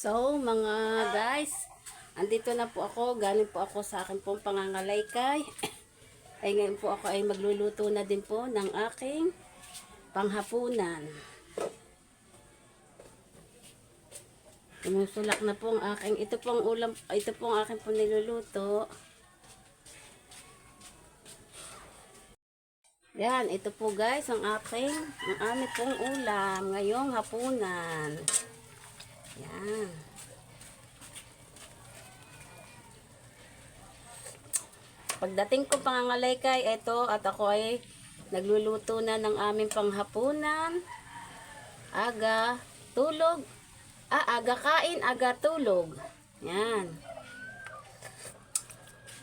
So, mga guys, andito na po ako. Galing po ako sa akin pong pangangalaykay. Ay ngayon po ako ay magluluto na din po ng aking panghapunan. Tumusulak na po ang aking, ito pong ulam, ito pong aking po niluluto. Yan, ito po guys, ang aking, ang aming pong ulam ngayong hapunan. Pagdating ko pangangalaykay, ito at ako ay nagluluto na ng aming panghapunan. Aga, tulog. Ah, aga kain, aga tulog. Yan.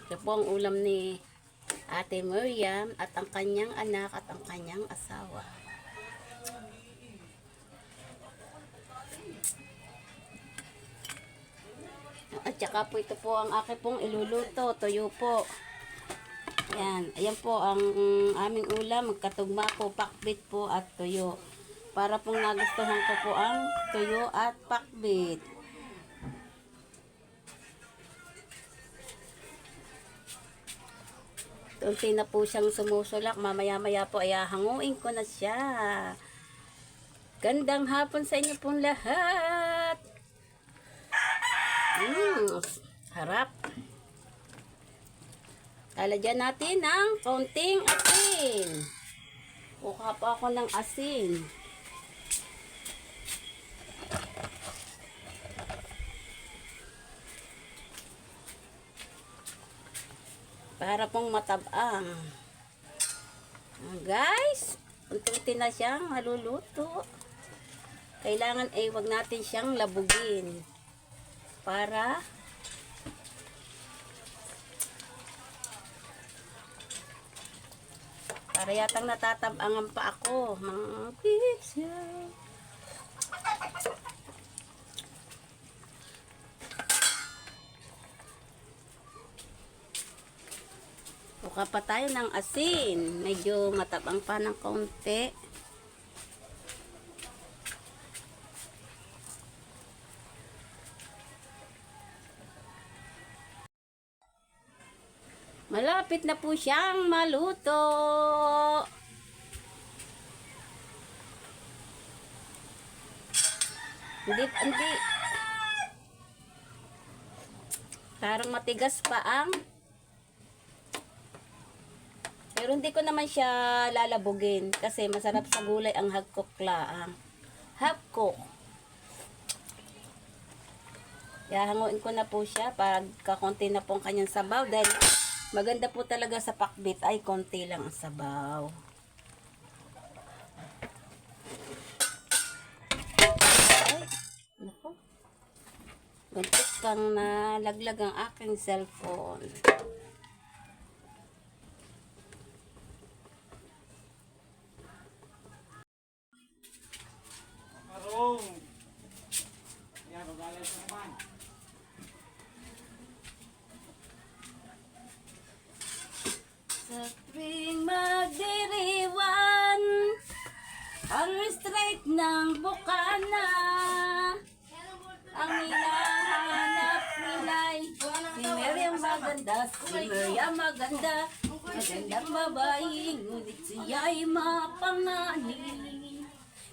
Ito po ang ulam ni Ate Miriam at ang kanyang anak at ang kanyang asawa. At saka po ito po ang aking pong iluluto, tuyo po. Yan, ayan po ang mm, aming ulam, magkatugma po, pakbit po at tuyo. Para pong nagustuhan ko po ang tuyo at pakbit. Unti na po siyang sumusulak. Mamaya-maya po ay hanguin ko na siya. Gandang hapon sa inyo pong lahat. Harap. Lalagyan natin ng konting asin. Kuha pa ako ng asin. Para pong matabang. Ah, Guys, unti na siyang maluluto. Kailangan ay wag natin siyang labugin. Para Para yatang natatabangan pa ako. Mga pizza. Buka pa tayo ng asin. Medyo matabang pa ng kaunti. Malapit na po siyang maluto. Hindi, hindi. Parang matigas pa ang pero hindi ko naman siya lalabugin kasi masarap sa gulay ang hagkok laang. Hagkok. Yahanguin ko na po siya para kakonti na po ang kanyang sabaw dahil maganda po talaga sa pakbit ay konti lang ang sabaw. Ay, nako. Buntis pang nalaglag ang aking cellphone. Marong. Yan, magalit na naman. Sa tuwing magdiriwan Ang straight ng bukana. Ang hinahanap nila'y Si Miriam maganda, si Miriam maganda. Magandang babae, ngunit siya'y mapanganin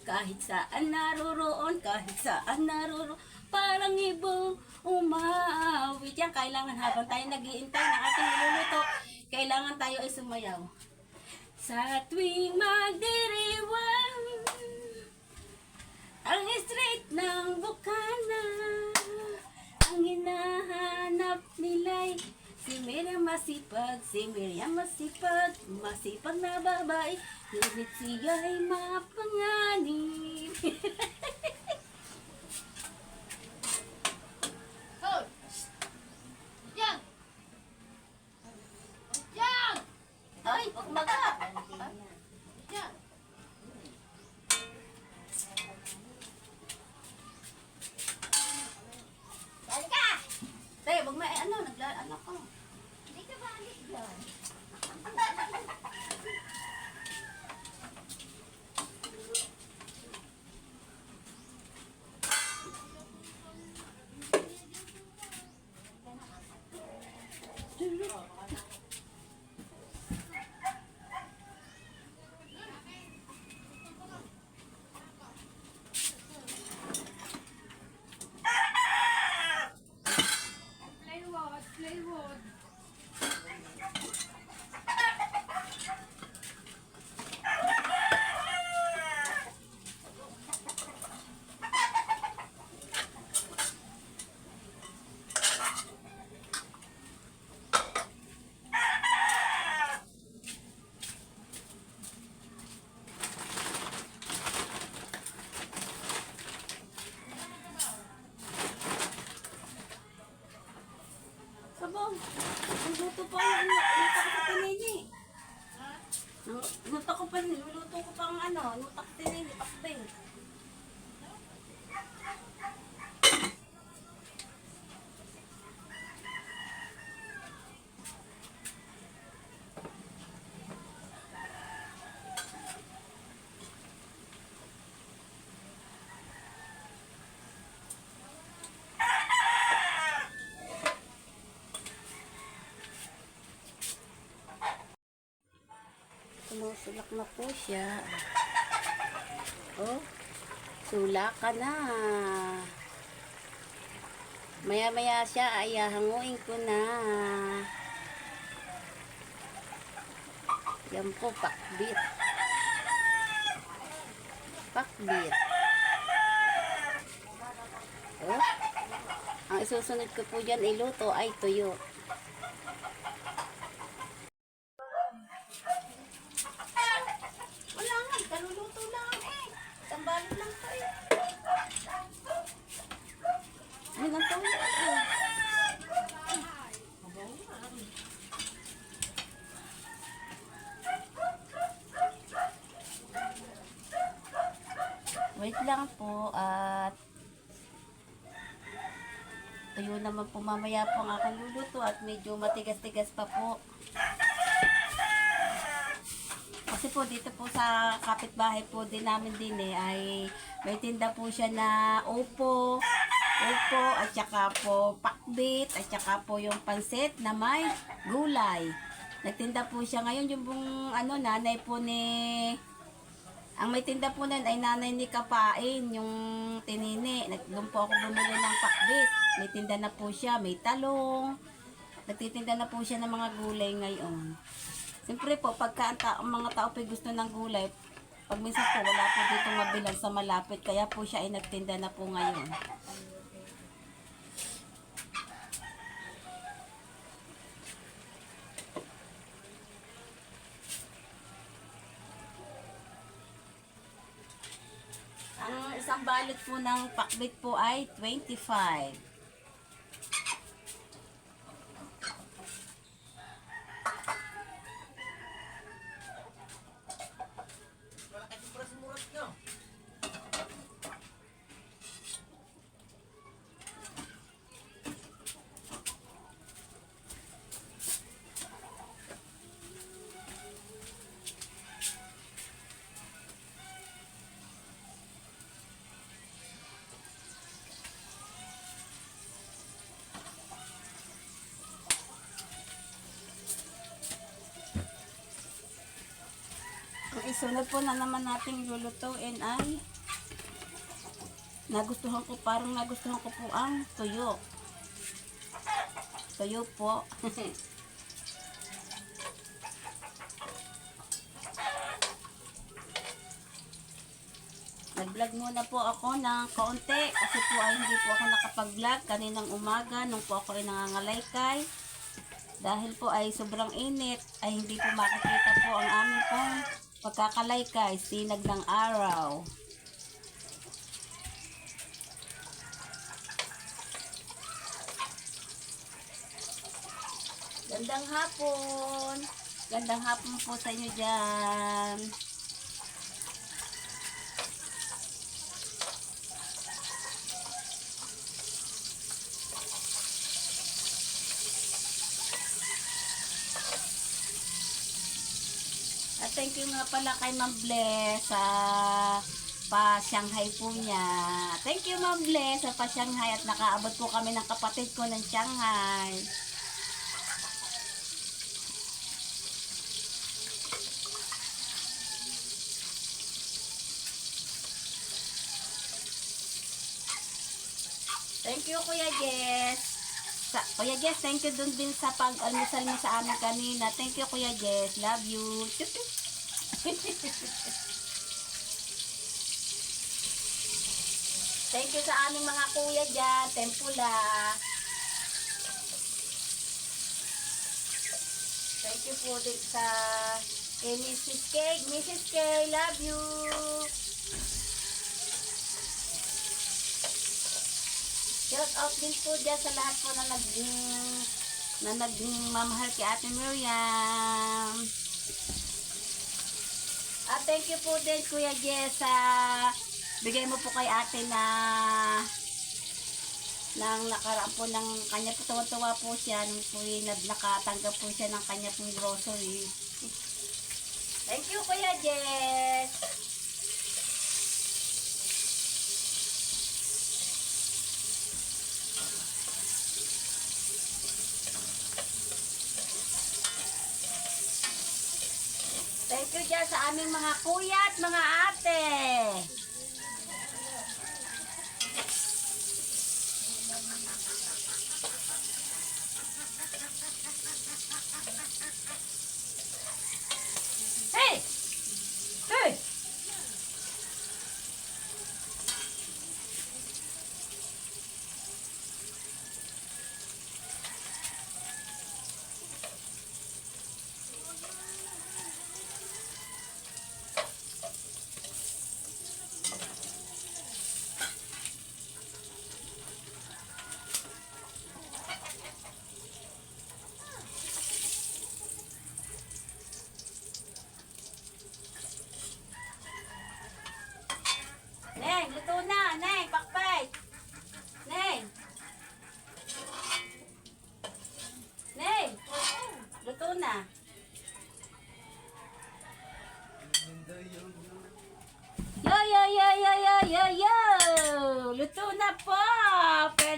Kahit saan naroroon, kahit saan naroroon Parang ibong umawit. Yan, kailangan habang tayo naghihintay ng ating niluluto Kailangan tayo ay sumayaw. Sa tuwing magdiriwang Ang straight ng bukana Ang hinahanap nila'y Si Miriam masipag, si Miriam masipag Masipag na babae Ngunit siya'y mapanganib Sumusulak na po siya. Oh, sulak ka na. Maya-maya siya ay hanguin ko na. Yan po, pakbit. Pakbit. Oh, ang isusunod ko po dyan iluto ay tuyo. Wala nga, kaluluto lang eh. Isang balot lang to eh. Yun ang tuyo. eh. Wait lang po at tuyo naman po mamaya po ang aking luluto at medyo matigas-tigas pa po. Kasi po dito po sa kapitbahay po din namin din eh ay may tinda po siya na upo, upo at saka po pakbit at saka po yung pansit na may gulay. Nagtinda po siya ngayon yung pong ano nanay po ni ang may tinda po nun ay nanay ni Kapain, yung tinini. Doon po ako bumili ng pakbit. May tinda na po siya, may talong. Nagtitinda na po siya ng mga gulay ngayon. Siyempre po, pagka ang, ta- mga tao po gusto ng gulay, pag minsan po wala po dito mabilang sa malapit, kaya po siya ay nagtinda na po ngayon. Ang balot po ng pakbit po ay 25. Isunod po na naman nating lulutuin ay nagustuhan ko, parang nagustuhan ko po ang tuyo. Tuyo po. Nag-vlog muna po ako ng kaunti kasi po ay hindi po ako nakapag-vlog kaninang umaga nung po ako ay nangangalaykay. Dahil po ay sobrang init ay hindi po makikita po ang aming pong pagkakalaykay, sinag ng araw. Gandang hapon. Gandang hapon po sa inyo dyan. At thank you nga pala kay Ma'am Bless sa pa-Shanghai po niya. Thank you Ma'am Bless sa pa-Shanghai at nakaabot po kami ng kapatid ko ng Shanghai. Thank you Kuya Jess. Sa, Kuya Jess, thank you dun din sa pag-almusal mo sa amin kanina. Thank you Kuya Jess. Love you. Thank you sa aming mga kuya dyan. Tempula. Thank you po din sa kay Mrs. K. Mrs. K, love you. Shout out din po dyan sa lahat po na nag na nagmamahal kay Ate Miriam. At thank you po din Kuya Jessa. Bigay mo po kay ate na nang nakaraan po ng kanya po tuwa-tuwa po siya nung po nakatanggap po siya ng kanya pong grocery. Thank you Kuya Jess. You dyan sa aming mga kuya at mga ate.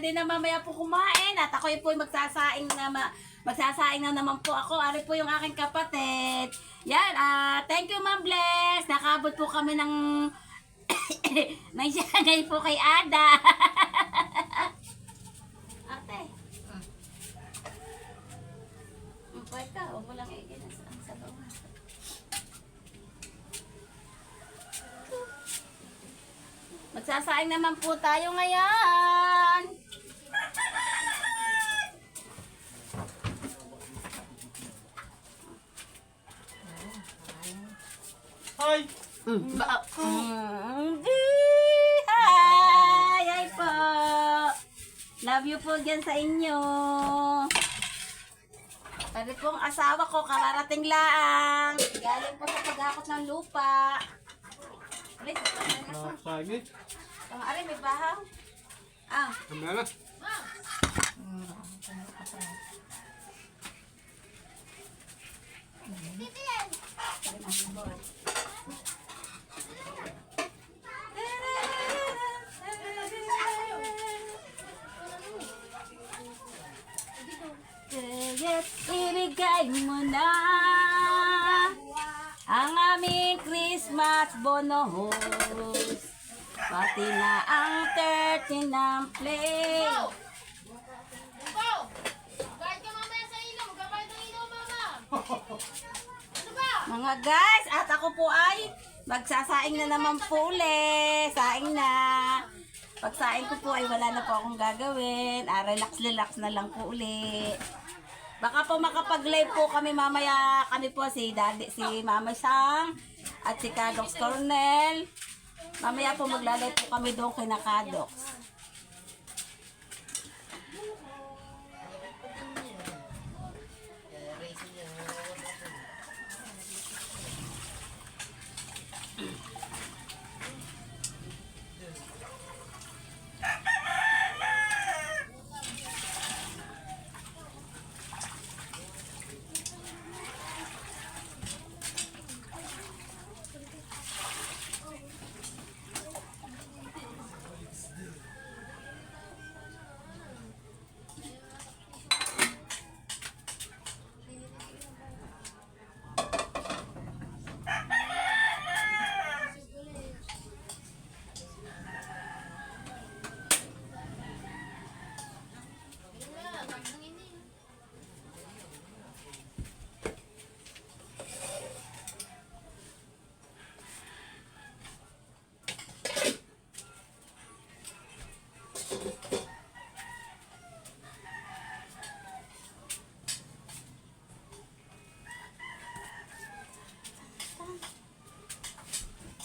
Pwede na mamaya po kumain at ako po magsasaing na ma- magsasaing na naman po ako. Ari po yung aking kapatid. Yan, ah, thank you Ma'am Bless. Nakabot po kami ng may siyagay po kay Ada. Ate. Mm, pwede ka. Huwag mo lang sa bawah. Magsasaing naman po tayo ngayon. Hi! Mm. Ba- mm. Hi! Hi po! Love you po dyan sa inyo. Pwede pong asawa ko, kararating lang. Galing po sa pag-akot ng lupa. Alis, Nakasagit. Ang ari, may bahaw. Ah, Kamera. Kaya't mama. Ano ba? Mga guys, at ako po ay magsasaing na naman po uli. Saing na. Pagsaing ko po ay wala na po akong gagawin. Ah, relax, relax na lang po uli. Baka po makapag-live po kami mamaya. Kami po si Daddy, si Mama Sang at si Kadox Cornel. Mamaya po maglalay po kami doon kay Nakadox.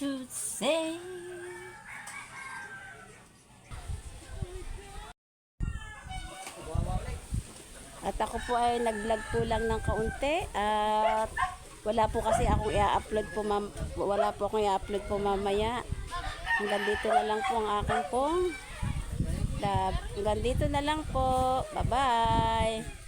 to say. At ako po ay nag-vlog po lang ng kaunti at wala po kasi akong i-upload po mam wala po akong i-upload po mamaya. Hanggang dito na lang po ang aking pong. Hanggang dito na lang po. Bye-bye.